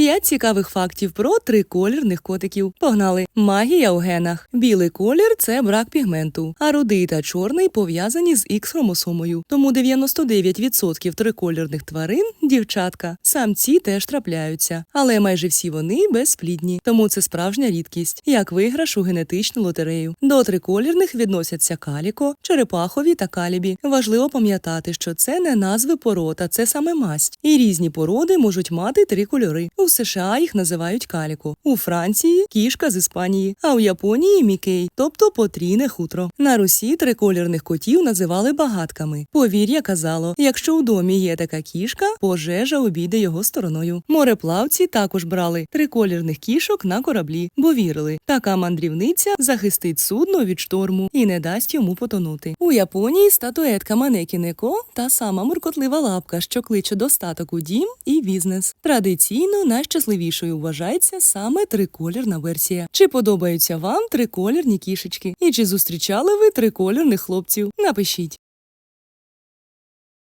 П'ять цікавих фактів про триколірних котиків. Погнали! Магія у генах. Білий колір це брак пігменту, а рудий та чорний пов'язані з Х-хромосомою. Тому 99% триколірних тварин дівчатка. Самці теж трапляються, але майже всі вони безплідні. Тому це справжня рідкість, як виграш у генетичну лотерею. До триколірних відносяться каліко, черепахові та калібі. Важливо пам'ятати, що це не назви пород, а це саме масть. І різні породи можуть мати три кольори. У США їх називають каліко, у Франції кішка з Іспанії, а у Японії мікей, тобто потрійне хутро. На Русі триколірних котів називали багатками. Повір'я казало: якщо у домі є така кішка, пожежа обійде його стороною. Мореплавці також брали триколірних кішок на кораблі, бо вірили, така мандрівниця захистить судно від шторму і не дасть йому потонути. У Японії статуетка Манекі Неко та сама муркотлива лапка, що кличе достаток у дім і бізнес. Традиційно найщасливішою вважається саме триколірна версія. Чи подобаються вам триколірні кішечки? І чи зустрічали ви триколірних хлопців? Напишіть.